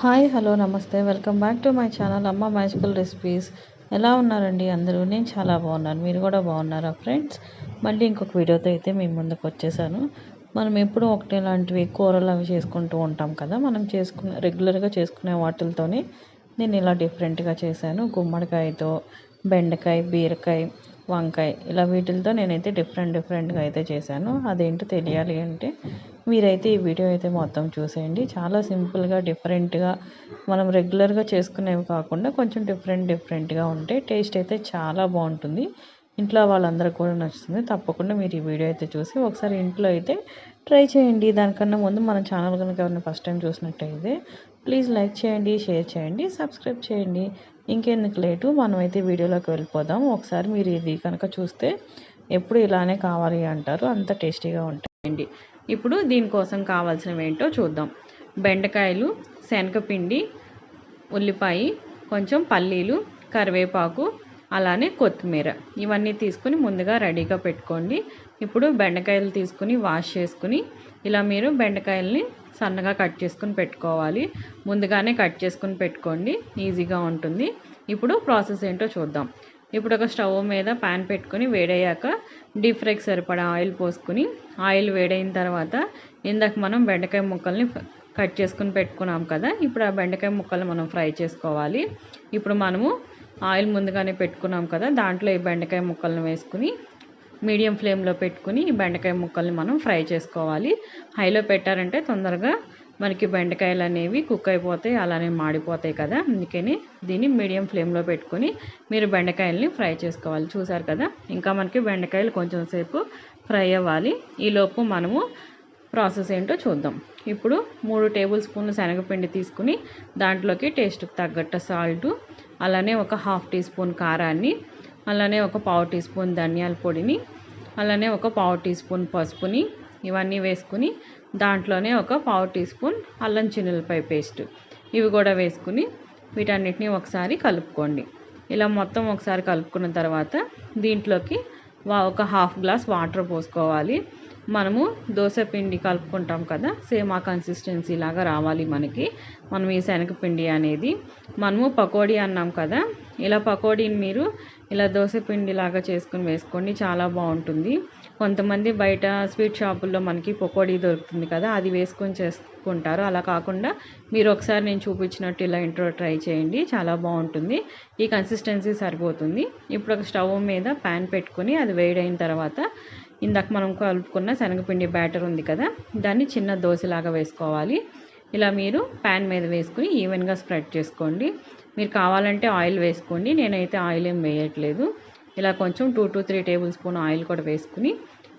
Hi hello నమస్తే. Welcome back to my channel Amma magical recipes. ఎలా ఉన్నారండి అందరూ? నేను చాలా బాగున్నాను. మీరు కూడా బాగున్నారా ఫ్రెండ్స్? మళ్ళీ ఇంకొక వీడియోతో అయితే మీ ముందుకు వచ్చేసాను. మనం ఎప్పుడూ ఒకటే లాంటివి కూరలు అవి చేసుకుంటూ ఉంటాం కదా. మనం చేసుకునే రెగ్యులర్గా చేసుకునే వాటితోనే నేను ఇలా డిఫరెంట్గా చేశాను. గుమ్మడికాయతో బెండకాయ బీరకాయ వంకాయ ఇలా వీటితో నేనైతే డిఫరెంట్ డిఫరెంట్గా అయితే చేశాను. అదేంటో తెలియాలి అంటే మీరైతే ఈ వీడియో అయితే మొత్తం చూసేయండి. చాలా సింపుల్గా డిఫరెంట్గా మనం రెగ్యులర్గా చేసుకునేవి కాకుండా కొంచెం డిఫరెంట్ డిఫరెంట్గా ఉంటే టేస్ట్ అయితే చాలా బాగుంటుంది. ఇంట్లో వాళ్ళందరికీ కూడా నచ్చుతుంది. తప్పకుండా మీరు ఈ వీడియో అయితే చూసి ఒకసారి ఇంట్లో అయితే ట్రై చేయండి. దానికన్నా ముందు మన ఛానల్ కనుక ఎవరిని ఫస్ట్ టైం చూసినట్టయితే ప్లీజ్ లైక్ చేయండి షేర్ చేయండి సబ్స్క్రైబ్ చేయండి. ఇంకెందుకు లేటు? మనమైతే వీడియోలోకి వెళ్ళిపోదాం. ఒకసారి మీరు ఇది కనుక చూస్తే ఎప్పుడు ఇలానే కావాలి అంటారు. అంత టేస్టీగా ఉంటాయండి. ఇప్పుడు దీనికోసం కావాల్సినవి ఏంటో చూద్దాం. బెండకాయలు శనగపిండి ఉల్లిపాయ కొంచెం పల్లీలు కరివేపాకు అలానే కొత్తిమీర. ఇవన్నీ తీసుకుని ముందుగా రెడీగా పెట్టుకోండి. ఇప్పుడు బెండకాయలు తీసుకుని వాష్ చేసుకుని ఇలా మీరు బెండకాయల్ని సన్నగా కట్ చేసుకుని పెట్టుకోవాలి. ముందుగానే కట్ చేసుకుని పెట్టుకోండి. ఈజీగా ఉంటుంది. ఇప్పుడు ప్రాసెస్ ఏంటో చూద్దాం. ఇప్పుడు ఒక స్టవ్ మీద ప్యాన్ పెట్టుకొని వేడయ్యాక డీప్ ఫ్రైకి సరిపడా ఆయిల్ పోసుకుని ఆయిల్ వేడైన తర్వాత ఇందాక మనం బెండకాయ ముక్కల్ని కట్ చేసుకుని పెట్టుకున్నాం కదా ఇప్పుడు ఆ బెండకాయ ముక్కలు మనం ఫ్రై చేసుకోవాలి. ఇప్పుడు మనము ఆయిల్ ముందుగానే పెట్టుకున్నాం కదా దాంట్లో ఈ బెండకాయ ముక్కలను వేసుకుని మీడియం ఫ్లేమ్లో పెట్టుకుని ఈ బెండకాయ ముక్కల్ని మనం ఫ్రై చేసుకోవాలి. హైలో పెట్టారంటే తొందరగా మనకి బెండకాయలు అనేవి కుక్ అయిపోతాయి అలానే మాడిపోతాయి కదా. అందుకని దీన్ని మీడియం ఫ్లేమ్లో పెట్టుకొని మీరు బెండకాయలని ఫ్రై చేసుకోవాలి. చూసారు కదా? ఇంకా మనకి బెండకాయలు కొంచెం సేపు ఫ్రై అవ్వాలి. ఈలోపు మనము ప్రాసెస్ ఏంటో చూద్దాం. ఇప్పుడు మూడు టేబుల్ స్పూన్లు శనగపిండి తీసుకుని దాంట్లోకి టేస్ట్కి తగ్గట్టు సాల్టు అలానే ఒక హాఫ్ టీ స్పూన్ కారాన్ని అలానే ఒక పావు టీ స్పూన్ ధనియాల పొడిని అలానే ఒక పావు టీ స్పూన్ పసుపుని ఇవన్నీ వేసుకుని దాంట్లోనే ఒక పావు టీ స్పూన్ అల్లం చిన్నులపై పేస్ట్. ఇవి కూడా వేసుకుని వీటన్నిటిని ఒకసారి కలుపుకోండి. ఇలా మొత్తం ఒకసారి కలుపుకున్న తర్వాత దీంట్లోకి ఒక హాఫ్ గ్లాస్ వాటర్ పోసుకోవాలి. మనము దోశ పిండి కలుపుకుంటాం కదా సేమ్ ఆ కన్సిస్టెన్సీ లాగా రావాలి మనకి. మనం ఈ శనగపిండి అనేది మనము పకోడీ అన్నాం కదా ఇలా పకోడీని మీరు ఇలా దోశ పిండి లాగా చేసుకుని వేసుకోండి చాలా బాగుంటుంది. కొంతమంది బయట స్వీట్ షాపుల్లో మనకి పకోడీ దొరుకుతుంది కదా అది వేసుకొని చేసుకుంటారు. అలా కాకుండా మీరు ఒకసారి నేను చూపించినట్టు ఇలా ఇంట్రో ట్రై చేయండి చాలా బాగుంటుంది. ఈ కన్సిస్టెన్సీ సరిపోతుంది. ఇప్పుడు ఒక స్టవ్ మీద ప్యాన్ పెట్టుకొని అది వేడైన తర్వాత ఇందాక మనం కలుపుకున్న శనగపిండి బ్యాటర్ ఉంది కదా దాన్ని చిన్న దోశలాగా వేసుకోవాలి. ఇలా మీరు ప్యాన్ మీద వేసుకుని ఈవెన్గా స్ప్రెడ్ చేసుకోండి. మీరు కావాలంటే ఆయిల్ వేసుకోండి నేనైతే ఆయిల్ ఏం వేయట్లేదు. ఇలా కొంచెం two to three tablespoon oil కూడా వేసుకుని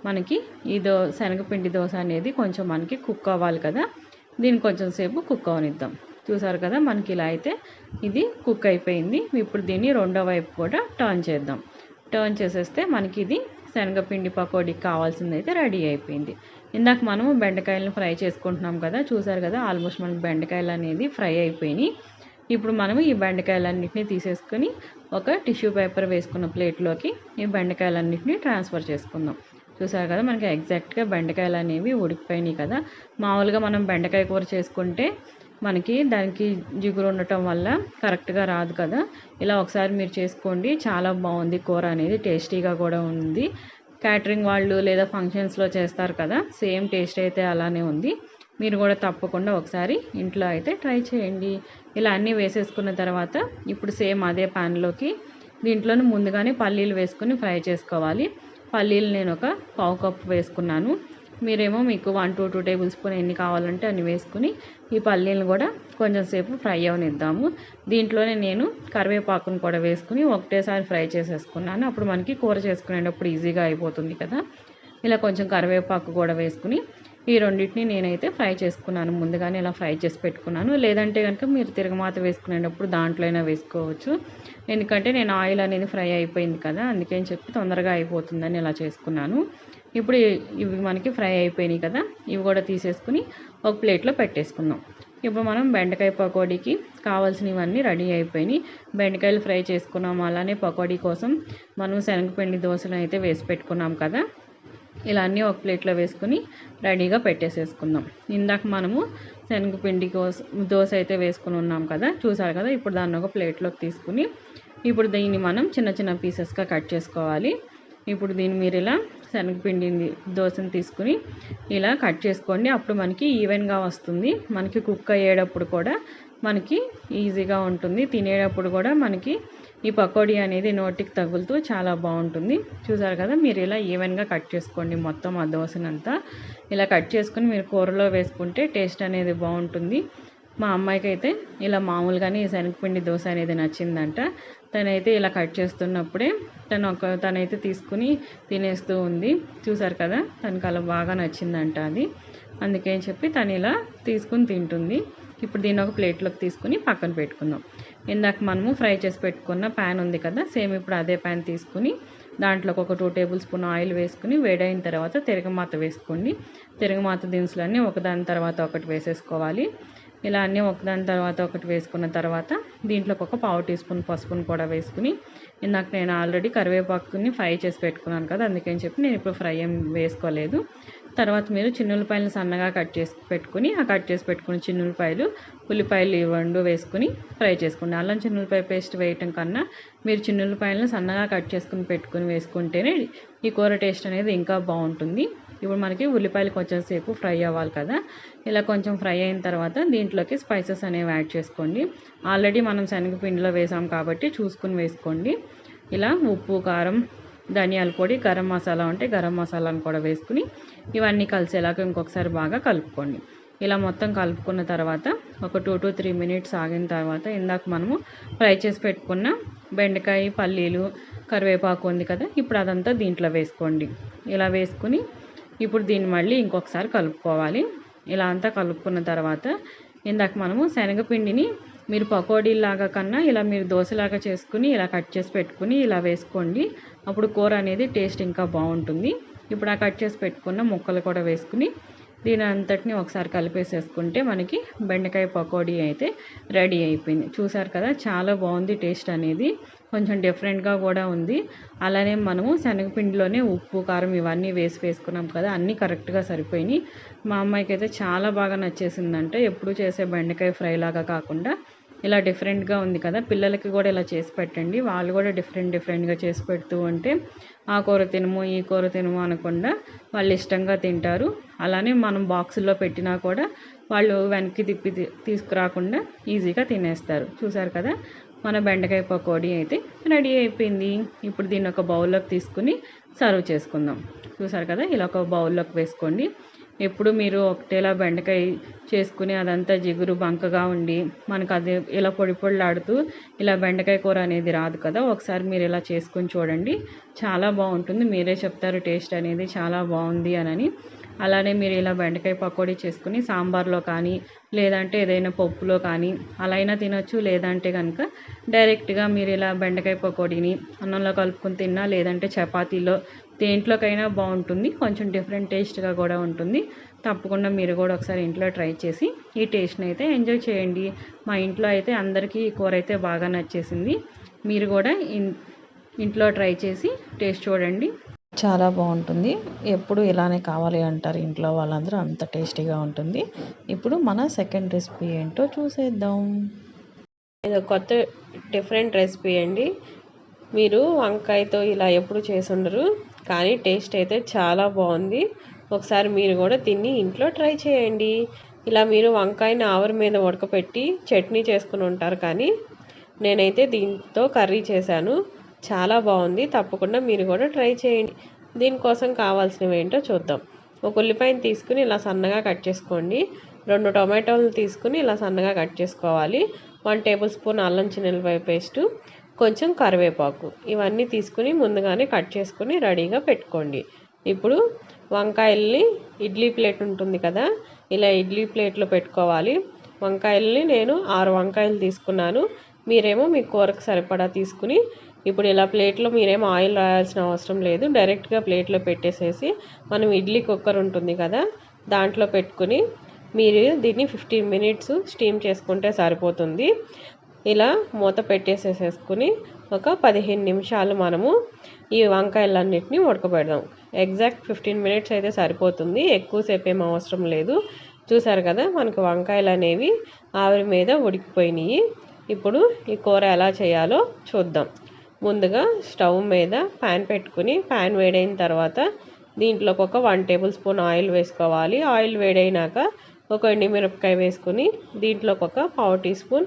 మనకి ఈ దో శనగపిండి దోశ అనేది కొంచెం మనకి కుక్ అవ్వాలి కదా దీన్ని కొంచెం సేపు కుక్ అవనిద్దాం. చూసారు కదా మనకి ఇలా అయితే ఇది కుక్ అయిపోయింది. ఇప్పుడు దీన్ని రెండో వైపు కూడా టర్న్ చేద్దాం. టర్న్ చేసేస్తే మనకి ఇది శనగపిండి పకోడీకి కావాల్సింది అయితే రెడీ అయిపోయింది. ఇందాక మనము బెండకాయలను ఫ్రై చేసుకుంటున్నాం కదా చూసారు కదా ఆల్మోస్ట్ మనకి బెండకాయలు అనేది ఫ్రై అయిపోయినాయి. ఇప్పుడు మనము ఈ బెండకాయలన్నింటినీ తీసేసుకొని ఒక టిష్యూ పేపర్ వేసుకున్న ప్లేట్లోకి ఈ బెండకాయలన్నింటినీ ట్రాన్స్ఫర్ చేసుకుందాం. చూసారు కదా మనకి ఎగ్జాక్ట్గా బెండకాయలు అనేవి ఉడికిపోయినాయి కదా. మామూలుగా మనం బెండకాయ కూర చేసుకుంటే మనకి దానికి జిగురు ఉండటం వల్ల కరెక్ట్గా రాదు కదా. ఇలా ఒకసారి మీరు చేసుకోండి. చాలా బాగుంది కూర అనేది. టేస్టీగా కూడా ఉంది. క్యాటరింగ్ వాళ్ళు లేదా ఫంక్షన్స్లో చేస్తారు కదా. సేమ్ టేస్ట్ అయితే అలానే ఉంది. మీరు కూడా తప్పకుండా ఒకసారి ఇంట్లో అయితే ట్రై చేయండి. ఇలా అన్నీ వేసేసుకున్న తర్వాత ఇప్పుడు సేమ్ అదే ప్యాన్లోకి దీంట్లోనే ముందుగానే పల్లీలు వేసుకుని ఫ్రై చేసుకోవాలి. పల్లీలు నేను ఒక పావు కప్పు వేసుకున్నాను. మీరేమో మీకు one two two tablespoon ఎన్ని కావాలంటే అన్ని వేసుకుని ఈ పల్లీలను కూడా కొంచెం సేపు ఫ్రై అవనిద్దాము. దీంట్లోనే నేను కరివేపాకును కూడా వేసుకుని ఒకటేసారి ఫ్రై చేసేసుకున్నాను. అప్పుడు మనకి కూర చేసుకునేటప్పుడు ఈజీగా అయిపోతుంది కదా. ఇలా కొంచెం కరివేపాకు కూడా వేసుకుని ఈ రెండింటిని నేనైతే ఫ్రై చేసుకున్నాను. ముందుగానే ఇలా ఫ్రై చేసి పెట్టుకున్నాను. లేదంటే కనుక మీరు తిరగమాత వేసుకునేటప్పుడు దాంట్లో అయినా వేసుకోవచ్చు. ఎందుకంటే నేను ఆయిల్ అనేది ఫ్రై అయిపోయింది కదా. అందుకని చెప్పి తొందరగా అయిపోతుందని ఇలా చేసుకున్నాను. ఇప్పుడు ఇవి మనకి ఫ్రై అయిపోయినాయి కదా ఇవి కూడా తీసేసుకుని ఒక ప్లేట్లో పెట్టేసుకుందాం. ఇప్పుడు మనం బెండకాయ పకోడీకి కావాల్సినవన్నీ రెడీ అయిపోయినాయి. బెండకాయలు ఫ్రై చేసుకున్నాం అలానే పకోడీ కోసం మనం శనగపిండి దోశలు అయితే వేసి పెట్టుకున్నాం కదా ఇలా అన్నీ ఒక ప్లేట్లో వేసుకుని రెడీగా పెట్టేసేసుకుందాం. ఇందాక మనము శనగపిండి కోసం దోశ అయితే వేసుకుని ఉన్నాం కదా చూసారు కదా ఇప్పుడు దాన్ని ఒక ప్లేట్లోకి తీసుకుని ఇప్పుడు దీన్ని మనం చిన్న చిన్న పీసెస్గా కట్ చేసుకోవాలి. ఇప్పుడు దీన్ని మీరు ఇలా శనగపిండి దోశను తీసుకుని ఇలా కట్ చేసుకోండి. అప్పుడు మనకి ఈవెన్గా వస్తుంది. మనకి కుక్ అయ్యేటప్పుడు కూడా మనకి ఈజీగా ఉంటుంది. తినేటప్పుడు కూడా మనకి ఈ పకోడీ అనేది నోటికి తగులుతూ చాలా బాగుంటుంది. చూసారు కదా మీరు ఇలా ఈవెన్గా కట్ చేసుకోండి. మొత్తం ఆ దోశనంతా ఇలా కట్ చేసుకుని మీరు కూరలో వేసుకుంటే టేస్ట్ అనేది బాగుంటుంది. మా అమ్మాయికి అయితే ఇలా మామూలుగానే ఈ శనగపిండి దోశ అనేది నచ్చిందంట. తనైతే ఇలా కట్ చేస్తున్నప్పుడే తను ఒక తనైతే తీసుకుని తినేస్తూ ఉంది. చూసారు కదా? తనకు అలా బాగా నచ్చిందంట అది. అందుకే చెప్పి తను ఇలా తీసుకుని తింటుంది. ఇప్పుడు దీన్ని ఒక ప్లేట్లోకి తీసుకుని పక్కన పెట్టుకుందాం. ఇందాక మనము ఫ్రై చేసి పెట్టుకున్న ప్యాన్ ఉంది కదా? సేమ్ ఇప్పుడు అదే ప్యాన్ తీసుకుని దాంట్లోకి ఒక టూ టేబుల్ స్పూన్ ఆయిల్ వేసుకుని వేడైన తర్వాత తిరగమాత వేసుకోండి. తిరగమాత దినుసులన్నీ ఒకదాని తర్వాత ఒకటి వేసేసుకోవాలి. ఇలా అన్నీ ఒకదాని తర్వాత ఒకటి వేసుకున్న తర్వాత దీంట్లోకి ఒక పావు టీ స్పూన్ పసుపును కూడా వేసుకుని ఇందాక నేను ఆల్రెడీ కరివేపాకుని ఫ్రై చేసి పెట్టుకున్నాను కదా అందుకని చెప్పి నేను ఇప్పుడు ఫ్రై ఏం వేసుకోలేదు. తర్వాత మీరు చిన్నులపాయలు సన్నగా కట్ చేసి పెట్టుకుని ఆ కట్ చేసి పెట్టుకుని చిన్నులపాయలు ఉల్లిపాయలు ఇవ్వండు వేసుకుని ఫ్రై చేసుకోండి. అల్లం చిన్నులపాయ పేస్ట్ వేయటం కన్నా మీరు చిన్నులపాయలను సన్నగా కట్ చేసుకుని పెట్టుకుని వేసుకుంటేనే ఈ కూర టేస్ట్ అనేది ఇంకా బాగుంటుంది. ఇప్పుడు మనకి ఉల్లిపాయలు కొంచెం సేపు ఫ్రై అవ్వాలి కదా. ఇలా కొంచెం ఫ్రై అయిన తర్వాత దీంట్లోకి స్పైసెస్ అనేవి యాడ్ చేసుకోండి. ఆల్రెడీ మనం శనగపిండిలో వేసాం కాబట్టి చూసుకుని వేసుకోండి. ఇలా ఉప్పు కారం ధనియాల పొడి గరం మసాలా ఉంటే గరం మసాలాను కూడా వేసుకుని ఇవన్నీ కలిసేలాగా ఇంకొకసారి బాగా కలుపుకోండి. ఇలా మొత్తం కలుపుకున్న తర్వాత ఒక టూ టు త్రీ మినిట్స్ ఆగిన తర్వాత ఇందాక మనము ఫ్రై చేసి పెట్టుకున్న బెండకాయ పల్లీలు కరివేపాకు ఉంది కదా ఇప్పుడు అదంతా దీంట్లో వేసుకోండి. ఇలా వేసుకుని ఇప్పుడు దీన్ని మళ్ళీ ఇంకొకసారి కలుపుకోవాలి. ఇలా అంతా కలుపుకున్న తర్వాత ఇందాక మనము శనగపిండిని మీరు పకోడీలాగా కన్నా ఇలా మీరు దోశలాగా చేసుకుని ఇలా కట్ చేసి పెట్టుకుని ఇలా వేసుకోండి. అప్పుడు కూర అనేది టేస్ట్ ఇంకా బాగుంటుంది. ఇప్పుడు ఆ కట్ చేసి పెట్టుకున్న ముక్కలు కూడా వేసుకుని దీని అంతటిని ఒకసారి కలిపేసేసుకుంటే మనకి బెండకాయ పకోడీ అయితే రెడీ అయిపోయింది. చూసారు కదా చాలా బాగుంది టేస్ట్ అనేది. కొంచెం డిఫరెంట్గా కూడా ఉంది. అలానే మనము శనగపిండిలోనే ఉప్పు కారం ఇవన్నీ వేసి వేసుకున్నాం కదా అన్నీ కరెక్ట్గా సరిపోయినాయి. మా అమ్మాయికి అయితే చాలా బాగా నచ్చేసిందంటే. ఎప్పుడు చేసే బెండకాయ ఫ్రై లాగా కాకుండా ఇలా డిఫరెంట్గా ఉంది కదా పిల్లలకి కూడా ఇలా చేసి పెట్టండి. వాళ్ళు కూడా డిఫరెంట్ డిఫరెంట్గా చేసి పెడుతూ ఉంటే ఆ కూర తినము ఈ కూర తినము అనకుండా వాళ్ళు ఇష్టంగా తింటారు. అలానే మనం బాక్సుల్లో పెట్టినా కూడా వాళ్ళు వెనక్కి తిప్పి తీసుకురాకుండా ఈజీగా తినేస్తారు. చూసారు కదా మన బెండకాయ పకోడీ అయితే రెడీ అయిపోయింది. ఇప్పుడు దీన్ని ఒక బౌల్లోకి తీసుకుని సర్వ్ చేసుకుందాం. చూసారు కదా ఇలా ఒక బౌల్లోకి వేసుకోండి. ఎప్పుడు మీరు ఒకటేలా బెండకాయ చేసుకుని అదంతా జిగురు బంకగా ఉండి మనకు అది ఇలా పొడి పొడిలాడుతూ ఇలా బెండకాయ కూర అనేది రాదు కదా ఒకసారి మీరు ఇలా చేసుకొని చూడండి. చాలా బాగుంటుంది. మీరే చెప్తారు టేస్ట్ అనేది చాలా బాగుంది అని అలానే మీరు ఇలా బెండకాయ పకోడీ చేసుకుని సాంబార్లో కానీ లేదంటే ఏదైనా పప్పులో కానీ అలా అయినా తినొచ్చు లేదంటే కనుక డైరెక్ట్గా మీరు ఇలా బెండకాయ పకోడీని అన్నంలో కలుపుకొని తిన్నా లేదంటే చపాతీలో దేంట్లోకైనా బాగుంటుంది. కొంచెం డిఫరెంట్ టేస్ట్గా కూడా ఉంటుంది. తప్పకుండా మీరు కూడా ఒకసారి ఇంట్లో ట్రై చేసి ఈ టేస్ట్ని అయితే ఎంజాయ్ చేయండి. మా ఇంట్లో అయితే అందరికీ ఈ కూర అయితే బాగా నచ్చేసింది. మీరు కూడా ఇంట్లో ట్రై చేసి టేస్ట్ చూడండి. చాలా బాగుంటుంది. ఎప్పుడు ఇలానే కావాలి అంటారు ఇంట్లో వాళ్ళందరూ. అంత టేస్టీగా ఉంటుంది. ఇప్పుడు మన సెకండ్ రెసిపీ ఏంటో చూసేద్దాం. ఇది కొత్త డిఫరెంట్ రెసిపీ అండి. మీరు వంకాయతో ఇలా ఎప్పుడు చేసి ఉండరు కానీ టేస్ట్ అయితే చాలా బాగుంది. ఒకసారి మీరు కూడా తిని ఇంట్లో ట్రై చేయండి. ఇలా మీరు వంకాయని ఆవిరి మీద ఉడకపెట్టి చట్నీ చేసుకుని ఉంటారు కానీ నేనైతే దీంతో కర్రీ చేశాను. చాలా బాగుంది. తప్పకుండా మీరు కూడా ట్రై చేయండి. దీనికోసం కావాల్సినవి ఏంటో చూద్దాం. ఒక ఉల్లిపాయని తీసుకుని ఇలా సన్నగా కట్ చేసుకోండి. రెండు టొమాటోలు తీసుకుని ఇలా సన్నగా కట్ చేసుకోవాలి. వన్ టేబుల్ స్పూన్ అల్లం చిన్నెలపాయ పేస్టు. కొంచెం కరివేపాకు ఇవన్నీ తీసుకుని ముందుగానే కట్ చేసుకుని రెడీగా పెట్టుకోండి. ఇప్పుడు వంకాయల్ని ఇడ్లీ ప్లేట్ ఉంటుంది కదా ఇలా ఇడ్లీ ప్లేట్లో పెట్టుకోవాలి. వంకాయల్ని నేను ఆరు వంకాయలు తీసుకున్నాను. మీరేమో మీ కూరకు సరిపడా తీసుకుని ఇప్పుడు ఇలా ప్లేట్లో మీరేమో ఆయిల్ రాయాల్సిన అవసరం లేదు. డైరెక్ట్గా ప్లేట్లో పెట్టేసేసి మనం ఇడ్లీ కుక్కర్ ఉంటుంది కదా దాంట్లో పెట్టుకుని మీరు దీన్ని ఫిఫ్టీన్ మినిట్స్ స్టీమ్ చేసుకుంటే సరిపోతుంది. ఇలా మూత పెట్టేసేసేసుకుని ఒక పదిహేను నిమిషాలు మనము ఈ వంకాయలన్నిటిని ఉడకబెడదాం. ఎగ్జాక్ట్ ఫిఫ్టీన్ మినిట్స్ అయితే సరిపోతుంది. ఎక్కువసేపు ఏం అవసరం లేదు. చూసారు కదా మనకు వంకాయలు అనేవి ఆవిరి మీద ఉడికిపోయినాయి. ఇప్పుడు ఈ కూర ఎలా చేయాలో చూద్దాం. ముందుగా స్టవ్ మీద ప్యాన్ పెట్టుకుని ప్యాన్ వేడైన తర్వాత దీంట్లోకి ఒక వన్ టేబుల్ స్పూన్ ఆయిల్ వేసుకోవాలి. ఆయిల్ వేడైనాక ఒక ఎండుమిరపకాయ వేసుకుని దీంట్లోకి ఒక పావు టీ స్పూన్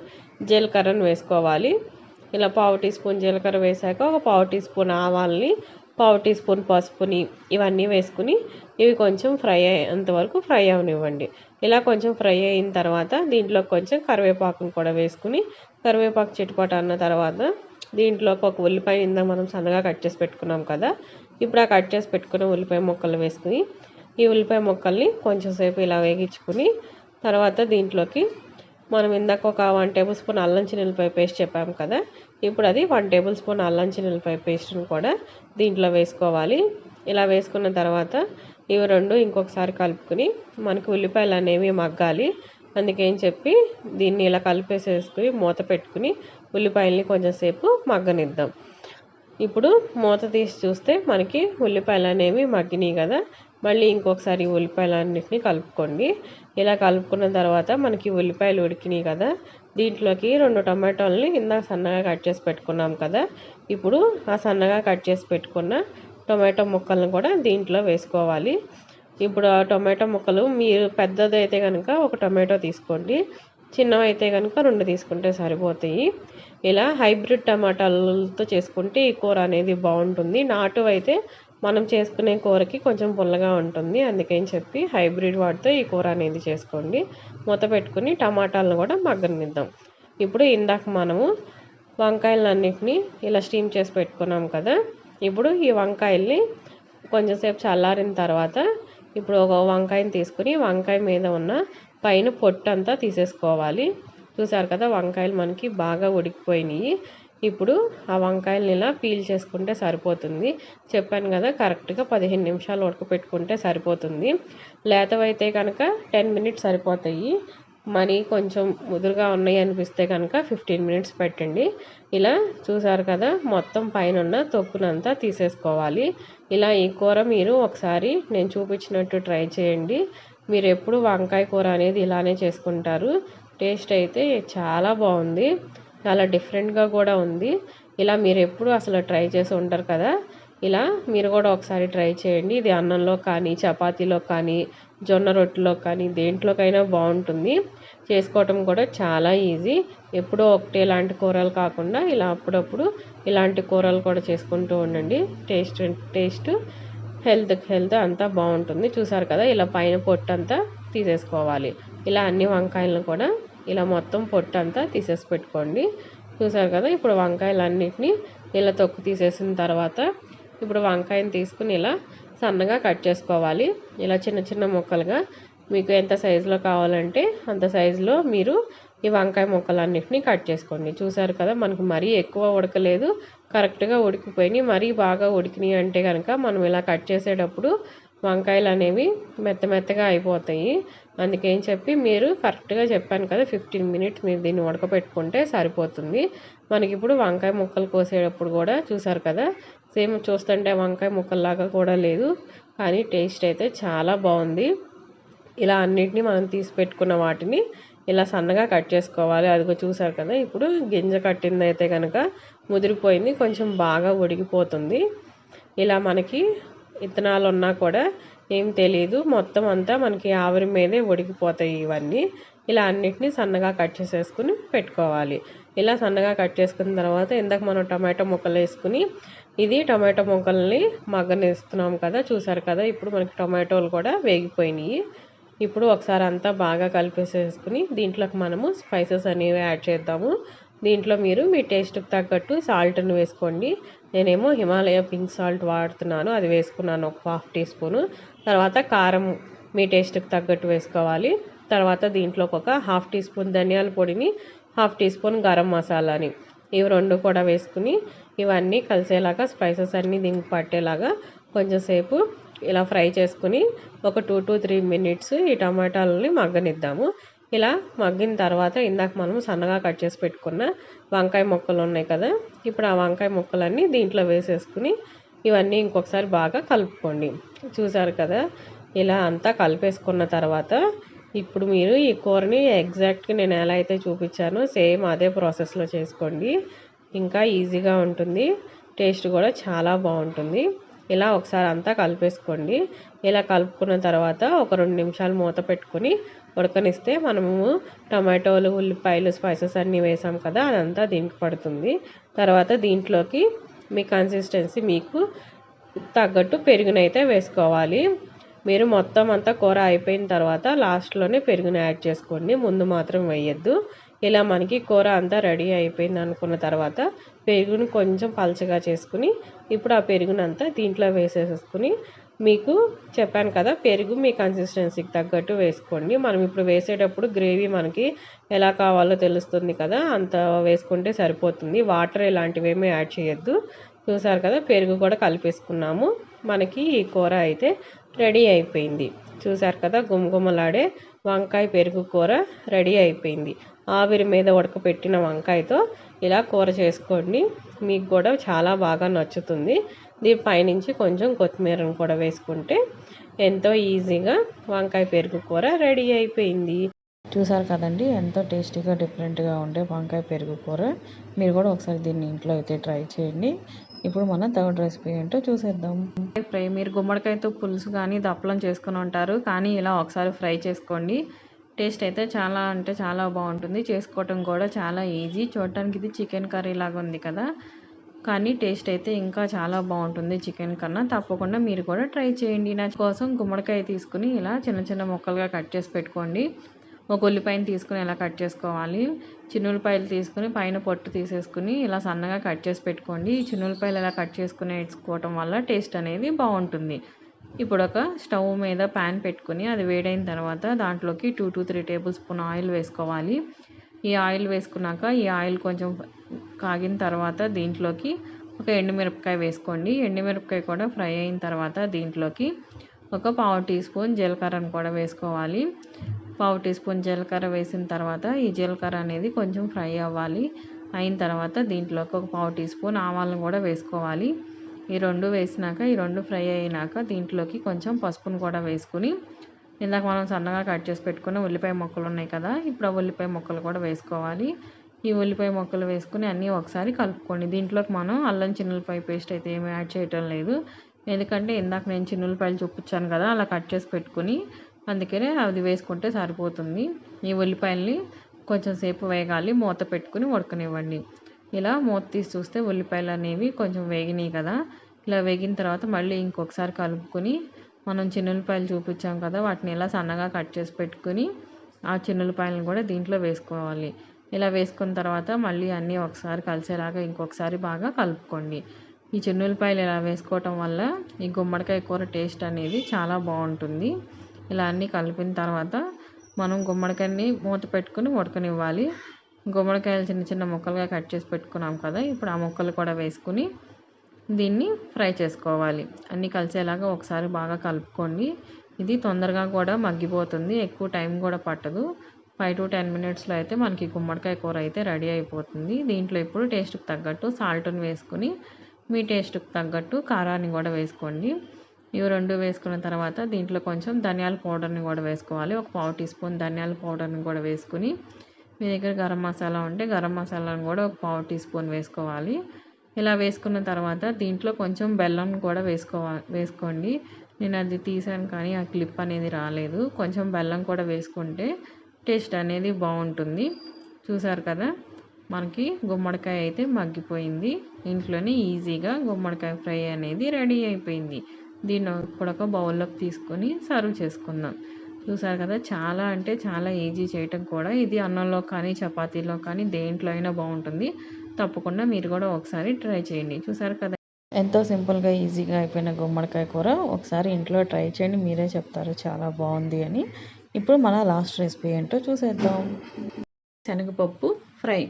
జీలకర్రను వేసుకోవాలి. ఇలా పావు టీ స్పూన్ జీలకర్ర వేసాక ఒక పావు టీ స్పూన్ ఆవాల్ని పావు టీ స్పూన్ పసుపుని ఇవన్నీ వేసుకుని ఇవి కొంచెం ఫ్రై అయ్యేంత వరకు ఫ్రై అవనివ్వండి. ఇలా కొంచెం ఫ్రై అయిన తర్వాత దీంట్లో కొంచెం కరివేపాకును కూడా వేసుకుని కరివేపాకు చిట్టుపాటు అన్న తర్వాత దీంట్లోకి ఒక ఉల్లిపాయ ఇందాక మనం సన్నగా కట్ చేసి పెట్టుకున్నాం కదా ఇప్పుడు ఆ కట్ చేసి పెట్టుకున్న ఉల్లిపాయ ముక్కలు వేసుకుని ఈ ఉల్లిపాయ ముక్కల్ని కొంచెం సేపు ఇలా వేగించుకుని తర్వాత దీంట్లోకి మనం ఇందాక ఒక వన్ టేబుల్ స్పూన్ అల్లం చిన్నెలపై పేస్ట్ చెప్పాము కదా. ఇప్పుడు అది వన్ టేబుల్ స్పూన్ అల్లం చిన్నెలపై పేస్ట్ని కూడా దీంట్లో వేసుకోవాలి. ఇలా వేసుకున్న తర్వాత ఇవి రెండు ఇంకొకసారి కలుపుకుని మనకి ఉల్లిపాయలు అనేవి మగ్గాలి. అందుకని చెప్పి దీన్ని ఇలా కలిపేసేసుకుని మూత పెట్టుకుని ఉల్లిపాయల్ని కొంచెం సేపు మగ్గనిద్దాం. ఇప్పుడు మూత తీసి చూస్తే మనకి ఉల్లిపాయలు అనేవి మగ్గినాయి కదా. మళ్ళీ ఇంకొకసారి ఉల్లిపాయలన్నిటిని కలుపుకోండి. ఇలా కలుపుకున్న తర్వాత మనకి ఉల్లిపాయలు ఉడికినాయి కదా. దీంట్లోకి రెండు టమాటోలని ఇందాక సన్నగా కట్ చేసి పెట్టుకున్నాం కదా. ఇప్పుడు ఆ సన్నగా కట్ చేసి పెట్టుకున్న టొమాటో ముక్కలను కూడా దీంట్లో వేసుకోవాలి. ఇప్పుడు ఆ టొమాటో ముక్కలు మీరు పెద్దదైతే కనుక ఒక టొమాటో తీసుకోండి. చిన్నవి అయితే కనుక రెండు తీసుకుంటే సరిపోతాయి. ఇలా హైబ్రిడ్ టమాటాలతో చేసుకుంటే ఈ కూర అనేది బాగుంటుంది. నాటు అయితే మనం చేసుకునే కూరకి కొంచెం పుల్లగా ఉంటుంది. అందుకని చెప్పి హైబ్రిడ్ వాటితో ఈ కూర అనేది చేసుకోండి. మూత పెట్టుకుని టమాటాలను కూడా మగ్గనిద్దాం. ఇప్పుడు ఇందాక మనము వంకాయలన్నిటిని ఇలా స్టీమ్ చేసి పెట్టుకున్నాం కదా. ఇప్పుడు ఈ వంకాయల్ని కొంచెంసేపు చల్లారిన తర్వాత ఇప్పుడు ఒక వంకాయని తీసుకుని వంకాయ మీద ఉన్న పైన పొట్టు అంతా తీసేసుకోవాలి. చూసారు కదా వంకాయలు మనకి బాగా ఉడికిపోయినాయి. ఇప్పుడు ఆ వంకాయలని ఇలా పీల్ చేసుకుంటే సరిపోతుంది. చెప్పాను కదా కరెక్ట్గా పదిహేను నిమిషాలు ఉడకపెట్టుకుంటే సరిపోతుంది. లేతవైతే కనుక టెన్ మినిట్స్ సరిపోతాయి. మరి కొంచెం ముదురుగా ఉన్నాయి అనిపిస్తే కనుక ఫిఫ్టీన్ మినిట్స్ పెట్టండి. ఇలా చూసారు కదా మొత్తం పైన ఉన్న తొక్కునంతా తీసేసుకోవాలి. ఇలా ఈ కూర మీరు ఒకసారి నేను చూపించినట్టు ట్రై చేయండి. మీరు ఎప్పుడు వంకాయ కూర అనేది ఇలానే చేసుకుంటారు. టేస్ట్ అయితే చాలా బాగుంది. చాలా డిఫరెంట్గా కూడా ఉంది. ఇలా మీరు ఎప్పుడు అసలు ట్రై చేసి ఉంటారు కదా. ఇలా మీరు కూడా ఒకసారి ట్రై చేయండి. ఇది అన్నంలో కానీ చపాతీలో కానీ జొన్న రొట్టెలో కానీ దేంట్లోకైనా బాగుంటుంది. చేసుకోవటం కూడా చాలా ఈజీ. ఎప్పుడో ఒకటే ఇలాంటి కూరలు కాకుండా ఇలా అప్పుడప్పుడు ఇలాంటి కూరలు కూడా చేసుకుంటూ ఉండండి. టేస్ట్ టేస్ట్ హెల్త్ హెల్త్ అంతా బాగుంటుంది. చూసారు కదా ఇలా పైన పొట్టు అంతా తీసేసుకోవాలి. ఇలా అన్ని వంకాయలను కూడా ఇలా మొత్తం పొట్టు అంతా తీసేసి పెట్టుకోండి. చూసారు కదా ఇప్పుడు వంకాయలన్నింటినీ ఇలా తొక్కు తీసేసిన తర్వాత ఇప్పుడు వంకాయని తీసుకుని ఇలా సన్నగా కట్ చేసుకోవాలి. ఇలా చిన్న చిన్న ముక్కలుగా మీకు ఎంత సైజులో కావాలంటే అంత సైజులో మీరు ఈ వంకాయ ముక్కలన్నిటిని కట్ చేసుకోండి. చూసారు కదా మనకు మరీ ఎక్కువ ఉడకలేదు. కరెక్ట్గా ఉడికిపోయినాయి. మరీ బాగా ఉడికినాయి అంటే కనుక మనం ఇలా కట్ చేసేటప్పుడు వంకాయలు అనేవి మెత్త మెత్తగా అయిపోతాయి. అందుకని చెప్పి మీరు కరెక్ట్గా చెప్పాను కదా ఫిఫ్టీన్ మినిట్స్ మీరు దీన్ని ఉడకపెట్టుకుంటే సరిపోతుంది. మనకి ఇప్పుడు వంకాయ ముక్కలు కోసేటప్పుడు కూడా చూసారు కదా సేమ్ చూస్తుంటే వంకాయ ముక్కల్లాగా కూడా లేదు కానీ టేస్ట్ అయితే చాలా బాగుంది. ఇలా అన్నిటినీ మనం తీసి పెట్టుకున్న వాటిని ఇలా సన్నగా కట్ చేసుకోవాలి. అదిగో చూసారు కదా ఇప్పుడు గింజ కట్టింది అయితే కనుక ముదిరిపోయింది కొంచెం బాగా ఉడికిపోతుంది. ఇలా మనకి ఇత్తనాలు ఉన్నా కూడా ఏం తెలియదు మొత్తం అంతా మనకి ఆవిరి మీదే ఉడికిపోతాయి ఇవన్నీ. ఇలా అన్నిటినీ సన్నగా కట్ చేసేసుకుని పెట్టుకోవాలి. ఇలా సన్నగా కట్ చేసుకున్న తర్వాత ఇందాక మనం టమాటో ముక్కలు వేసుకుని ఇది టమాటో ముక్కల్ని మగ్గనిస్తున్నాం కదా చూసారు కదా? ఇప్పుడు మనకి టమాటోలు కూడా వేగిపోయినాయి. ఇప్పుడు ఒకసారి అంతా బాగా కలిపేసేసుకుని దీంట్లోకి మనము స్పైసెస్ అనేవి యాడ్ చేద్దాము. దీంట్లో మీరు మీ టేస్ట్కి తగ్గట్టు సాల్ట్ని వేసుకోండి. నేనేమో హిమాలయ పింక్ సాల్ట్ వాడుతున్నాను అది వేసుకున్నాను ఒక హాఫ్ టీ స్పూను. తర్వాత కారం మీ టేస్ట్కి తగ్గట్టు వేసుకోవాలి. తర్వాత దీంట్లోకి ఒక హాఫ్ టీ స్పూన్ ధనియాల పొడిని హాఫ్ టీ స్పూన్ గరం మసాలాని. ఇవి రెండు కూడా వేసుకుని ఇవన్నీ కలిసేలాగా స్పైసెస్ అన్నీ దీనికి పట్టేలాగా కొంచెంసేపు ఇలా ఫ్రై చేసుకుని ఒక టూ టు త్రీ మినిట్స్ ఈ టమాటాలని మగ్గనిద్దాము. ఇలా మగ్గిన తర్వాత ఇందాక మనం సన్నగా కట్ చేసి పెట్టుకున్న వంకాయ ముక్కలు ఉన్నాయి కదా ఇప్పుడు ఆ వంకాయ ముక్కలన్నీ దీంట్లో వేసేసుకుని ఇవన్నీ ఇంకొకసారి బాగా కలుపుకోండి. చూసారు కదా ఇలా అంతా కలిపేసుకున్న తర్వాత ఇప్పుడు మీరు ఈ కూరని ఎగ్జాక్ట్గా నేను ఎలా అయితే చూపించానో సేమ్ అదే ప్రాసెస్లో చేసుకోండి. ఇంకా ఈజీగా ఉంటుంది టేస్ట్ కూడా చాలా బాగుంటుంది. ఇలా ఒకసారి అంతా కలిపేసుకోండి. ఇలా కలుపుకున్న తర్వాత ఒక రెండు నిమిషాలు మూత పెట్టుకొని ఉడకనిస్తే మనము టమాటోలు ఉల్లిపాయలు స్పైసెస్ అన్నీ వేసాం కదా అదంతా దీనికి పడుతుంది. తర్వాత దీంట్లోకి మీ కన్సిస్టెన్సీ మీకు తగ్గట్టు పెరుగునైతే వేసుకోవాలి. మీరు మొత్తం అంతా కూర అయిపోయిన తర్వాత లాస్ట్లోనే పెరుగుని యాడ్ చేసుకోండి. ముందు మాత్రం వేయద్దు. ఇలా మనకి కూర అంతా రెడీ అయిపోయింది అనుకున్న తర్వాత పెరుగును కొంచెం పలచగా చేసుకుని ఇప్పుడు ఆ పెరుగునంతా దీంట్లో వేసేసుకుని మీకు చెప్పాను కదా పెరుగు మీ కన్సిస్టెన్సీకి తగ్గట్టు వేసుకోండి. మనం ఇప్పుడు వేసేటప్పుడు గ్రేవీ మనకి ఎలా కావాలో తెలుస్తుంది కదా అంత వేసుకుంటే సరిపోతుంది. వాటర్ ఇలాంటివేమీ యాడ్ చేయొద్దు. చూసారు కదా పెరుగు కూడా కలిపేసుకున్నాము. మనకి ఈ కూర అయితే రెడీ అయిపోయింది. చూసారు కదా గుమగుమలాడే వంకాయ పెరుగు కూర రెడీ అయిపోయింది. ఆవిరి మీద ఉడకపెట్టిన వంకాయతో ఇలా కూర చేసుకోండి. మీకు కూడా చాలా బాగా నచ్చుతుంది. దీని పైనుంచి కొంచెం కొత్తిమీరను కూడా వేసుకుంటే ఎంతో ఈజీగా వంకాయ పెరుగు కూర రెడీ అయిపోయింది. చూసారు కదండి ఎంతో టేస్టీగా డిఫరెంట్గా ఉండే వంకాయ పెరుగు కూర. మీరు కూడా ఒకసారి దీన్ని ఇంట్లో అయితే ట్రై చేయండి. ఇప్పుడు మన థర్డ్ రెసిపీ ఏంటో చూసేద్దాం. ఫ్రై మీరు గుమ్మడికాయతో పులుసు కానీ దప్పలం చేసుకుని ఉంటారు కానీ ఇలా ఒకసారి ఫ్రై చేసుకోండి. టేస్ట్ అయితే చాలా అంటే చాలా బాగుంటుంది. చేసుకోవటం కూడా చాలా ఈజీ. చూడటానికి ఇది చికెన్ కర్రీ లాగా ఉంది కదా. కానీ టేస్ట్ అయితే ఇంకా చాలా బాగుంటుంది చికెన్ కన్నా. తప్పకుండా మీరు కూడా ట్రై చేయండి. నా కోసం గుమ్మడికాయ తీసుకుని ఇలా చిన్న చిన్న ముక్కలుగా కట్ చేసి పెట్టుకోండి. ఒక ఉల్లిపాయను తీసుకుని ఇలా కట్ చేసుకోవాలి? చిన్నులపాయలు తీసుకుని పైన పొట్టు తీసేసుకుని ఇలా సన్నగా కట్ చేసి పెట్టుకోండి. ఈ చిన్నులపాయలు ఇలా కట్ చేసుకుని వేసుకోవటం వల్ల టేస్ట్ అనేది బాగుంటుంది. ఇప్పుడు ఒక స్టవ్ మీద ప్యాన్ పెట్టుకుని అది వేడైన తర్వాత దాంట్లోకి two to three tablespoon oil వేసుకోవాలి. ఈ ఆయిల్ వేసుకున్నాక ఈ ఆయిల్ కొంచెం కాగిన తర్వాత దీంట్లోకి ఒక ఎండుమిరపకాయ వేసుకోండి. ఎండుమిరపకాయ కూడా ఫ్రై అయిన తర్వాత దీంట్లోకి ఒక పావు టీ స్పూన్ జీలకర్రను కూడా వేసుకోవాలి. పావు టీ స్పూన్ జీలకర్ర వేసిన తర్వాత ఈ జీలకర్ర అనేది కొంచెం ఫ్రై అవ్వాలి. అయిన తర్వాత దీంట్లోకి ఒక పావు టీ స్పూన్ ఆవాలను కూడా వేసుకోవాలి. ఈ రెండు వేసినాక ఈ రెండు ఫ్రై అయినాక దీంట్లోకి కొంచెం పసుపును కూడా వేసుకుని ఇందాక మనం సన్నగా కట్ చేసి పెట్టుకున్న ఉల్లిపాయ ముక్కలు ఉన్నాయి కదా ఇప్పుడు ఆ ఉల్లిపాయ ముక్కలు కూడా వేసుకోవాలి. ఈ ఉల్లిపాయ ముక్కలు వేసుకుని అన్నీ ఒకసారి కలుపుకోండి. దీంట్లోకి మనం అల్లం చిన్నులపాయ పేస్ట్ అయితే ఏమి యాడ్ చేయటం లేదు. ఎందుకంటే ఇందాక నేను చిన్నులపాయలు చూపించాను కదా అలా కట్ చేసి పెట్టుకుని అందుకనే అది వేసుకుంటే సరిపోతుంది. ఈ ఉల్లిపాయల్ని కొంచెం సేపు వేగాలి. మూత పెట్టుకుని ఉడకనివ్వండి. ఇలా మూత తీసి చూస్తే ఉల్లిపాయలు అనేవి కొంచెం వేగినాయి కదా. ఇలా వేగిన తర్వాత మళ్ళీ ఇంకొకసారి కలుపుకొని మనం చిన్నులపాయలు చూపించాం కదా వాటిని ఇలా సన్నగా కట్ చేసి పెట్టుకుని ఆ చిన్నులపాయలను కూడా దీంట్లో వేసుకోవాలి. ఇలా వేసుకున్న తర్వాత మళ్ళీ అన్నీ ఒకసారి కలిసేలాగా ఇంకొకసారి బాగా కలుపుకోండి. ఈ చిన్నులపాయలు ఇలా వేసుకోవటం వల్ల ఈ గుమ్మడికాయ కూర టేస్ట్ అనేది చాలా బాగుంటుంది. ఇలా అన్నీ కలిపిన తర్వాత మనం గుమ్మడికాయని మూత పెట్టుకుని ఉడకనివ్వాలి. గుమ్మడికాయలు చిన్న చిన్న ముక్కలుగా కట్ చేసి పెట్టుకున్నాం కదా ఇప్పుడు ఆ ముక్కలు కూడా వేసుకుని దీన్ని ఫ్రై చేసుకోవాలి. అన్నీ కలిసేలాగా ఒకసారి బాగా కలుపుకోండి. ఇది తొందరగా కూడా మగ్గిపోతుంది ఎక్కువ టైం కూడా పట్టదు. ఫైవ్ టు టెన్ మినిట్స్లో అయితే మనకి గుమ్మడికాయ కూర అయితే రెడీ అయిపోతుంది. దీంట్లో ఇప్పుడు టేస్ట్కి తగ్గట్టు సాల్ట్ని వేసుకుని మీ టేస్ట్కి తగ్గట్టు కారాన్ని కూడా వేసుకోండి. ఇవి రెండు వేసుకున్న తర్వాత దీంట్లో కొంచెం ధనియాల పౌడర్ని కూడా వేసుకోవాలి. ఒక పావు టీ స్పూన్ ధనియాల పౌడర్ని కూడా వేసుకుని మీ దగ్గర గరం మసాలా ఉంటే గరం మసాలాను కూడా ఒక పావు టీ స్పూన్ వేసుకోవాలి. ఇలా వేసుకున్న తర్వాత దీంట్లో కొంచెం బెల్లం కూడా వేసుకోవాలి వేసుకోండి. నేను అది తీసాను కానీ ఆ క్లిప్ అనేది రాలేదు. కొంచెం బెల్లం కూడా వేసుకుంటే టేస్ట్ అనేది బాగుంటుంది. చూసారు కదా? మనకి గుమ్మడికాయ అయితే మగ్గిపోయింది. ఇంట్లోనే ఈజీగా గుమ్మడికాయ ఫ్రై అనేది రెడీ అయిపోయింది. దీన్ని ఇప్పుడు ఒక బౌల్లోకి తీసుకొని సర్వ్ చేసుకుందాం. చూసారు కదా? చాలా అంటే చాలా ఈజీ చేయటం కూడా. ఇది అన్నంలో కానీ చపాతీలో కానీ దేంట్లో అయినా బాగుంటుంది. తప్పకుండా మీరు కూడా ఒకసారి ట్రై చేయండి. చూసారు కదా? ఎంతో సింపుల్గా ఈజీగా అయిపోయిన గుమ్మడికాయ కూర. ఒకసారి ఇంట్లో ట్రై చేయండి. మీరే చెప్తారు. చాలా బాగుంది అని. ఇప్పుడు మన లాస్ట్ రెసిపీ ఏంటో చూసేద్దాం. శనగపప్పు ఫ్రై.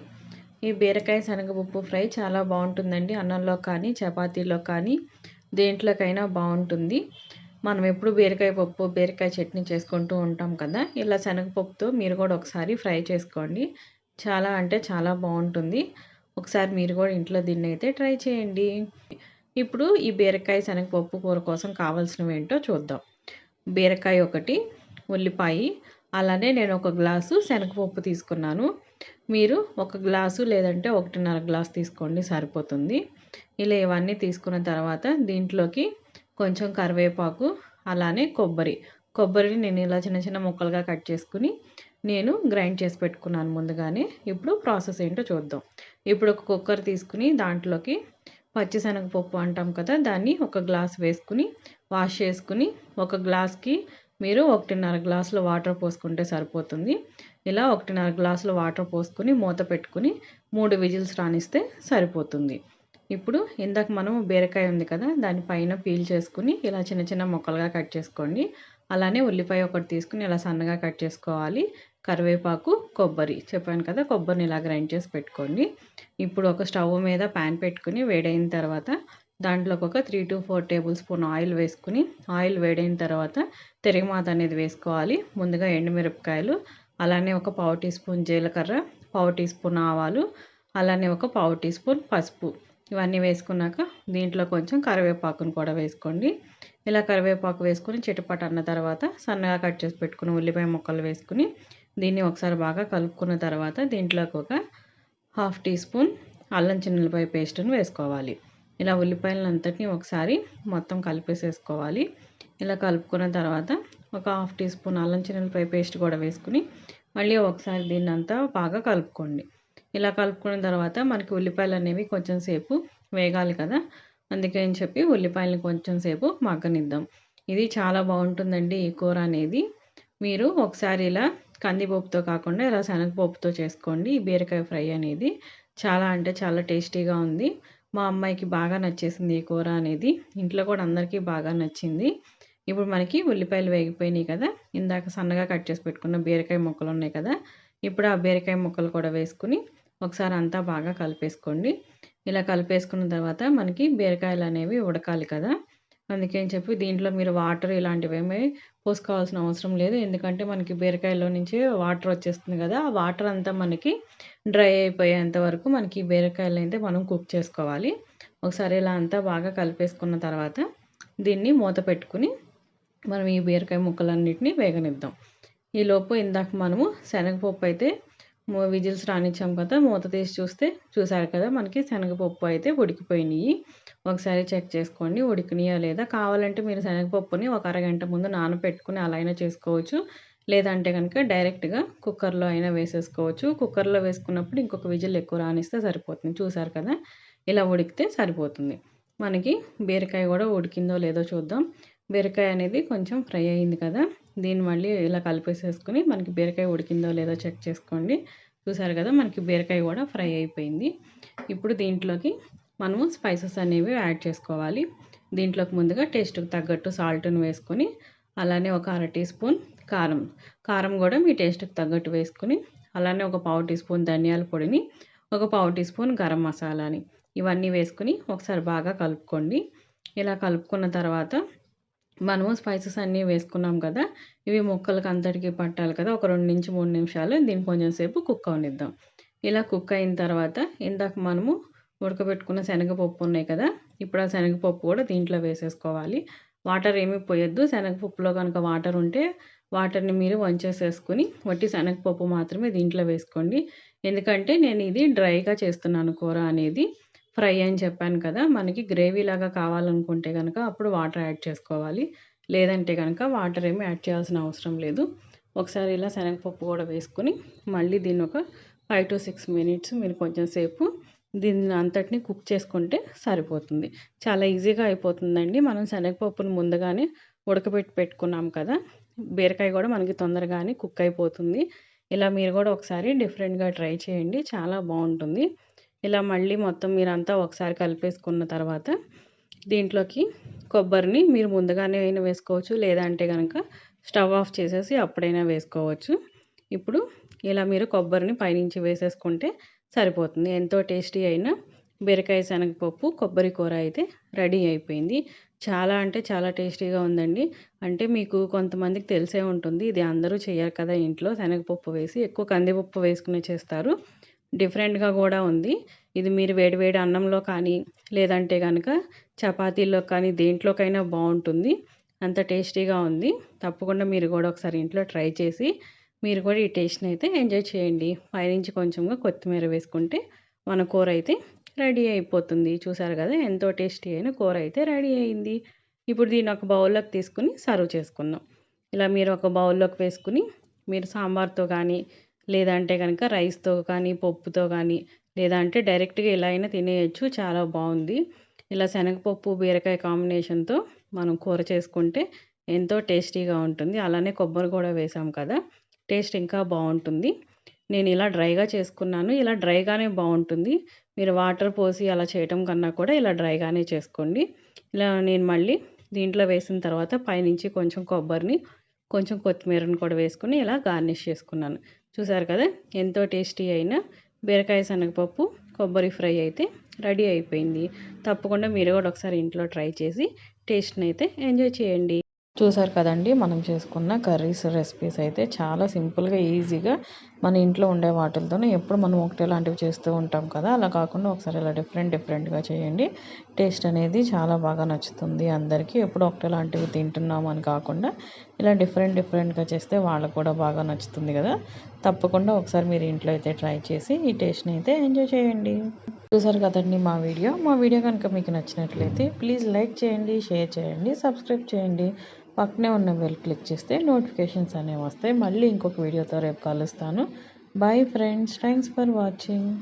ఈ బీరకాయ శనగపప్పు ఫ్రై చాలా బాగుంటుందండి. అన్నంలో కానీ చపాతీలో కానీ దేంట్లోకైనా బాగుంటుంది. మనం ఎప్పుడు బీరకాయ పప్పు బీరకాయ చట్నీ చేసుకుంటూ ఉంటాం కదా. ఇలా శనగపప్పుతో మీరు కూడా ఒకసారి ఫ్రై చేసుకోండి. చాలా అంటే చాలా బాగుంటుంది. ఒకసారి మీరు కూడా ఇంట్లో దీన్ని అయితే ట్రై చేయండి. ఇప్పుడు ఈ బీరకాయ శనగపప్పు కూర కోసం కావాల్సినవి ఏంటో చూద్దాం. బీరకాయ ఒకటి ఉల్లిపాయ అలానే నేను ఒక గ్లాసు శనగపప్పు తీసుకున్నాను. మీరు ఒక గ్లాసు లేదంటే ఒకటిన్నర గ్లాస్ తీసుకోండి సరిపోతుంది. ఇలా ఇవన్నీ తీసుకున్న తర్వాత దీంట్లోకి కొంచెం కరివేపాకు అలానే కొబ్బరి. కొబ్బరిని నేను ఇలా చిన్న చిన్న ముక్కలుగా కట్ చేసుకుని నేను గ్రైండ్ చేసి పెట్టుకున్నాను ముందుగానే. ఇప్పుడు ప్రాసెస్ ఏంటో చూద్దాం. ఇప్పుడు ఒక కుక్కర్ తీసుకుని దాంట్లోకి పచ్చిశనగపప్పు అంటాం కదా దాన్ని ఒక గ్లాస్ వేసుకుని వాష్ చేసుకుని ఒక గ్లాస్కి మీరు ఒకటిన్నర గ్లాసులు వాటర్ పోసుకుంటే సరిపోతుంది. ఇలా ఒకటిన్నర గ్లాసులు వాటర్ పోసుకుని మూత పెట్టుకుని మూడు విజిల్స్ రానిస్తే సరిపోతుంది. ఇప్పుడు ఇందాక మనం బీరకాయ ఉంది కదా దానిపైన పీల్ చేసుకుని ఇలా చిన్న చిన్న ముక్కలుగా కట్ చేసుకోండి. అలానే ఉల్లిపాయ ఒకటి తీసుకుని ఇలా సన్నగా కట్ చేసుకోవాలి. కరివేపాకు కొబ్బరి. చెప్పాను కదా కొబ్బరిని ఇలా గ్రైండ్ చేసి పెట్టుకోండి. ఇప్పుడు ఒక స్టవ్ మీద ప్యాన్ పెట్టుకుని వేడైన తర్వాత దాంట్లోకి ఒక three to four tablespoon oil వేసుకుని ఆయిల్ వేడైన తర్వాత తెరిమాత అనేది వేసుకోవాలి. ముందుగా ఎండుమిరపకాయలు అలానే ఒక పావు టీ స్పూన్ జీలకర్ర పావు టీ స్పూన్ ఆవాలు అలానే ఒక పావు టీ స్పూన్ పసుపు. ఇవన్నీ వేసుకున్నాక దీంట్లో కొంచెం కరివేపాకును కూడా వేసుకోండి. ఇలా కరివేపాకు వేసుకుని చిటపట అన్న తర్వాత సన్నగా కట్ చేసి పెట్టుకుని ఉల్లిపాయ ముక్కలు వేసుకుని దీన్ని ఒకసారి బాగా కలుపుకున్న తర్వాత దీంట్లోకి ఒక హాఫ్ టీ స్పూన్ అల్లం చిన్నపాయ పేస్ట్ను వేసుకోవాలి. ఇలా ఉల్లిపాయలను అంతటిని ఒకసారి మొత్తం కలిపేసేసుకోవాలి. ఇలా కలుపుకున్న తర్వాత ఒక హాఫ్ టీ స్పూన్ అల్లం చిన్నపై పేస్ట్ కూడా వేసుకుని మళ్ళీ ఒకసారి దీన్ని అంతా బాగా కలుపుకోండి. ఇలా కలుపుకున్న తర్వాత మనకి ఉల్లిపాయలు అనేవి కొంచెం సేపు వేగాలి కదా. అందుకని చెప్పి ఉల్లిపాయలను కొంచెం సేపు మగ్గనిద్దాం. ఇది చాలా బాగుంటుందండి ఈ కూర అనేది. మీరు ఒకసారి ఇలా కందిపప్పుతో కాకుండా ఇలా శనగపప్పుతో చేసుకోండి. ఈ బీరకాయ ఫ్రై అనేది చాలా అంటే చాలా టేస్టీగా ఉంది. మా అమ్మాయికి బాగా నచ్చేసింది ఈ కూర అనేది. ఇంట్లో కూడా అందరికీ బాగా నచ్చింది. ఇప్పుడు మనకి ఉల్లిపాయలు వేగిపోయినాయి కదా. ఇందాక సన్నగా కట్ చేసి పెట్టుకున్న బీరకాయ ముక్కలు ఉన్నాయి కదా. ఇప్పుడు ఆ బీరకాయ ముక్కలు కూడా వేసుకుని ఒకసారి అంతా బాగా కలిపేసుకోండి. ఇలా కలిపేసుకున్న తర్వాత మనకి బీరకాయలు అనేవి ఉడకాలి కదా. అందుకని చెప్పి దీంట్లో మీరు వాటర్ ఇలాంటివి ఏమీ పోసుకోవాల్సిన అవసరం లేదు. ఎందుకంటే మనకి బీరకాయలో నుంచి వాటర్ వచ్చేస్తుంది కదా ఆ వాటర్ అంతా మనకి డ్రై అయిపోయేంత వరకు మనకి బీరకాయలు అయితే మనం కుక్ చేసుకోవాలి. ఒకసారి ఇలా అంతా బాగా కలిపేసుకున్న తర్వాత దీన్ని మూత పెట్టుకుని మనం ఈ బీరకాయ ముక్కలన్నిటిని వేగనిద్దాం. ఈలోపు ఇందాక మనము శనగపప్పు అయితే విజిల్స్ రానిచ్చాం కదా మూత తీసి చూస్తే చూసారు కదా మనకి శనగపప్పు అయితే ఉడికిపోయినాయి. ఒకసారి చెక్ చేసుకోండి ఉడికినాయా లేదా? కావాలంటే మీరు శనగపప్పుని ఒక అరగంట ముందు నానబెట్టుకుని అలా అయినా చేసుకోవచ్చు. లేదంటే కనుక డైరెక్ట్గా కుక్కర్లో అయినా వేసేసుకోవచ్చు. కుక్కర్లో వేసుకున్నప్పుడు ఇంకొక విజిల్ ఎక్కువ రానిస్తే సరిపోతుంది. చూసారు కదా ఇలా ఉడికితే సరిపోతుంది. మనకి బీరకాయ కూడా ఉడికిందో లేదో చూద్దాం. బీరకాయ అనేది కొంచెం ఫ్రై అయింది కదా దీన్ని మళ్ళీ ఇలా కలిపేసేసుకుని మనకి బీరకాయ ఉడికిందో లేదో చెక్ చేసుకోండి. చూసారు కదా మనకి బీరకాయ కూడా ఫ్రై అయిపోయింది. ఇప్పుడు దీంట్లోకి మనము స్పైసెస్ అనేవి యాడ్ చేసుకోవాలి. దీంట్లోకి ముందుగా టేస్ట్కి తగ్గట్టు సాల్ట్ను వేసుకొని అలానే ఒక అర టీ స్పూన్ కారం. కారం కూడా మీ టేస్ట్కి తగ్గట్టు వేసుకుని అలానే ఒక పావు టీ స్పూన్ ధనియాల పొడిని ఒక పావు టీ స్పూన్ గరం మసాలాని ఇవన్నీ వేసుకుని ఒకసారి బాగా కలుపుకోండి. ఇలా కలుపుకున్న తర్వాత మనము స్పైసెస్ అన్నీ వేసుకున్నాం కదా ఇవి ముక్కలకి అంతటికి పట్టాలి కదా ఒక రెండు నుంచి మూడు నిమిషాలు దీన్ని కొంచెం సేపు కుక్ అవనిద్దాం. ఇలా కుక్ అయిన తర్వాత ఇందాక మనము ఉడకబెట్టుకున్న శనగపప్పు ఉన్నాయి కదా ఇప్పుడు ఆ శనగపప్పు కూడా దీంట్లో వేసేసుకోవాలి. వాటర్ ఏమీ పోయొద్దు శనగపప్పులో కనుక వాటర్ ఉంటే వాటర్ని మీరు వంచేసేసుకుని వట్టి శనగపప్పు మాత్రమే దీంట్లో వేసుకోండి. ఎందుకంటే నేను ఇది డ్రైగా చేస్తున్నాను కూర అనేది. ఫ్రై అని చెప్పాను కదా మనకి గ్రేవీ లాగా కావాలనుకుంటే కనుక అప్పుడు వాటర్ యాడ్ చేసుకోవాలి. లేదంటే కనుక వాటర్ ఏమి యాడ్ చేయాల్సిన అవసరం లేదు. ఒకసారి ఇలా శనగపప్పు కూడా వేసుకొని మళ్ళీ దీన్ని ఒక ఫైవ్ టు సిక్స్ మినిట్స్ మీరు కొంచెం సేపు దీన్ని అంతటిని కుక్ చేసుకుంటే సరిపోతుంది. చాలా ఈజీగా అయిపోతుందండి. మనం శనగపప్పును ముందుగానే ఉడకబెట్టి పెట్టుకున్నాం కదా బీరకాయ కూడా మనకి తొందరగానే కుక్ అయిపోతుంది. ఇలా మీరు కూడా ఒకసారి డిఫరెంట్గా ట్రై చేయండి. చాలా బాగుంటుంది. ఇలా మళ్ళీ మొత్తం మీరంతా ఒకసారి కలిపేసుకున్న తర్వాత దీంట్లోకి కొబ్బరిని మీరు ముందుగానే అయినా వేసుకోవచ్చు లేదంటే కనుక స్టవ్ ఆఫ్ చేసేసి అప్పుడైనా వేసుకోవచ్చు. ఇప్పుడు ఇలా మీరు కొబ్బరిని పైనుంచి వేసేసుకుంటే సరిపోతుంది. ఎంతో టేస్టీ అయిన బీరకాయ శనగపప్పు కొబ్బరి కూర అయితే రెడీ అయిపోయింది. చాలా అంటే చాలా టేస్టీగా ఉందండి. అంటే మీకు కొంతమందికి తెలిసే ఉంటుంది ఇది అందరూ చేయరు కదా ఇంట్లో శనగపప్పు వేసి ఎక్కువ కందిపప్పు వేసుకుని చేస్తారు. డిఫరెంట్గా కూడా ఉంది. ఇది మీరు వేడివేడి అన్నంలో కానీ లేదంటే కనుక చపాతీల్లో కానీ దేంట్లోకైనా బాగుంటుంది అంత టేస్టీగా ఉంది. తప్పకుండా మీరు కూడా ఒకసారి ఇంట్లో ట్రై చేసి మీరు కూడా ఈ టేస్ట్ని అయితే ఎంజాయ్ చేయండి. పైనుంచి కొంచెంగా కొత్తిమీర వేసుకుంటే మన కూర అయితే రెడీ అయిపోతుంది. చూసారు కదా ఎంతో టేస్టీ అయిన కూర అయితే రెడీ అయింది. ఇప్పుడు దీన్ని ఒక బౌల్లోకి తీసుకుని సర్వ్ చేసుకుందాం. ఇలా మీరు ఒక బౌల్లోకి వేసుకుని మీరు సాంబార్తో కానీ లేదంటే కనుక రైస్తో కానీ పప్పుతో కానీ లేదంటే డైరెక్ట్గా ఇలా అయినా తినేయచ్చు. చాలా బాగుంది. ఇలా శనగపప్పు బీరకాయ కాంబినేషన్తో మనం కూర చేసుకుంటే ఎంతో టేస్టీగా ఉంటుంది. అలానే కొబ్బరి కూడా వేసాం కదా టేస్ట్ ఇంకా బాగుంటుంది. నేను ఇలా డ్రైగా చేసుకున్నాను. ఇలా డ్రైగానే బాగుంటుంది. మీరు వాటర్ పోసి అలా చేయటం కన్నా కూడా ఇలా డ్రైగానే చేసుకోండి. ఇలా నేను మళ్ళీ దీంట్లో వేసిన తర్వాత పైనుంచి కొంచెం కొబ్బరిని కొంచెం కొత్తిమీరని కూడా వేసుకుని ఇలా గార్నిష్ చేసుకున్నాను. చూసారు కదా? ఎంతో టేస్టీ అయిన బీరకాయ శనగపప్పు కొబ్బరి ఫ్రై అయితే రెడీ అయిపోయింది. తప్పకుండా మీరు కూడా ఒకసారి ఇంట్లో ట్రై చేసి టేస్ట్ని అయితే ఎంజాయ్ చేయండి. చూసారు కదండి? మనం చేసుకున్న కర్రీస్ రెసిపీస్ అయితే చాలా సింపుల్గా ఈజీగా మన ఇంట్లో ఉండే వాటితోనే ఎప్పుడు మనం ఒకటే లాంటివి చేస్తూ ఉంటాం కదా. అలా కాకుండా ఒకసారి ఇలా డిఫరెంట్ డిఫరెంట్గా చేయండి. టేస్ట్ అనేది చాలా బాగా నచ్చుతుంది అందరికీ. ఎప్పుడు ఒకటే లాంటివి తింటున్నాం అని కాకుండా ఇలా డిఫరెంట్ డిఫరెంట్గా చేస్తే వాళ్ళకు కూడా బాగా నచ్చుతుంది కదా. తప్పకుండా ఒకసారి మీరు ఇంట్లో అయితే ట్రై చేసి ఈ టేస్ట్ని అయితే ఎంజాయ్ చేయండి. చూసారు కదండి మా వీడియో. మా వీడియో కనుక మీకు నచ్చినట్లయితే ప్లీజ్ లైక్ చేయండి షేర్ చేయండి సబ్స్క్రైబ్ చేయండి. పక్కనే ఉన్న బెల్ క్లిక్ చేస్తే నోటిఫికేషన్స్ అనేవి వస్తాయి. మళ్ళీ ఇంకొక వీడియోతో రేపు కలుస్తాను. Bye friends thanks for watching